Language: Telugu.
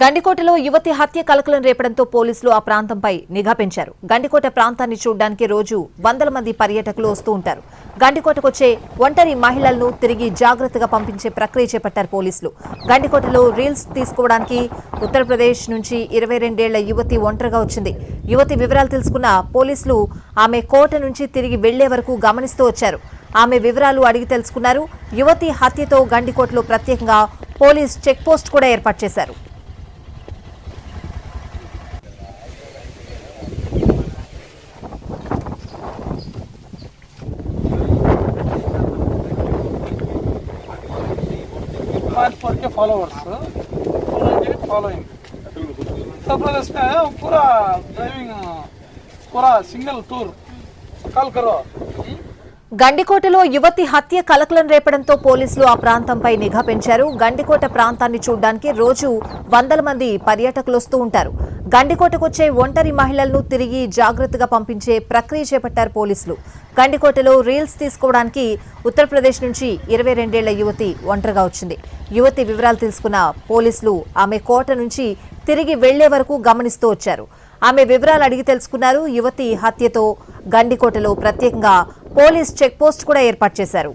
గండికోటలో యువతి హత్య కలకలం రేపడంతో పోలీసులు ఆ ప్రాంతంపై నిఘా పెంచారు. గండికోట ప్రాంతాన్ని చూడడానికి రోజు వందల మంది పర్యాటకులు వస్తూ ఉంటారు. గండికోటకొచ్చే ఒంటరి మహిళలను తిరిగి జాగ్రత్తగా పంపించే ప్రక్రియ చేపట్టారు పోలీసులు. గండికోటలో రీల్స్ తీసుకోవడానికి ఉత్తరప్రదేశ్ నుంచి ఇరవై రెండేళ్ళ యువతి ఒంటరిగా వచ్చింది. యువతి వివరాలు తెలుసుకున్న పోలీసులు ఆమె కోట నుంచి తిరిగి వెళ్ళే వరకు గమనిస్తూ వచ్చారు. ఆమె వివరాలు అడిగి తెలుసుకున్నారు. యువతి హత్యతో గండికోటలో ప్రత్యేకంగా పోలీస్ చెక్పోస్ట్ కూడా ఏర్పాటు చేశారు. पाँच फोर के फॉलोवर्स फॉलोइंग उत्तर प्रदेश में पूरा ड्राइविंग पूरा सिंगल टूर कॉल करो గండికోటలో యువతి హత్య కలకలం రేపడంతో పోలీసులు ఆ ప్రాంతంపై నిఘా పెంచారు. గండికోట ప్రాంతాన్ని చూడడానికి రోజు వందల మంది పర్యాటకులు వస్తూ ఉంటారు. గండికోటకొచ్చే ఒంటరి మహిళలను తిరిగి జాగ్రత్తగా పంపించే ప్రక్రియ చేపట్టారు పోలీసులు. గండికోటలో రీల్స్ తీసుకోవడానికి ఉత్తరప్రదేశ్ నుంచి ఇరవై రెండేళ్ళ యువతి ఒంటరిగా వచ్చింది. యువతి వివరాలు తెలుసుకున్న పోలీసులు ఆమె కోట నుంచి తిరిగి వెళ్ళే వరకు గమనిస్తూ వచ్చారు. ఆమె వివరాలు అడిగి తెలుసుకున్నారు. యువతి హత్యతో గండికోటలో ప్రత్యేకంగా పోలీస్ చెక్ పోస్ట్ కూడా ఏర్పాటు చేశారు.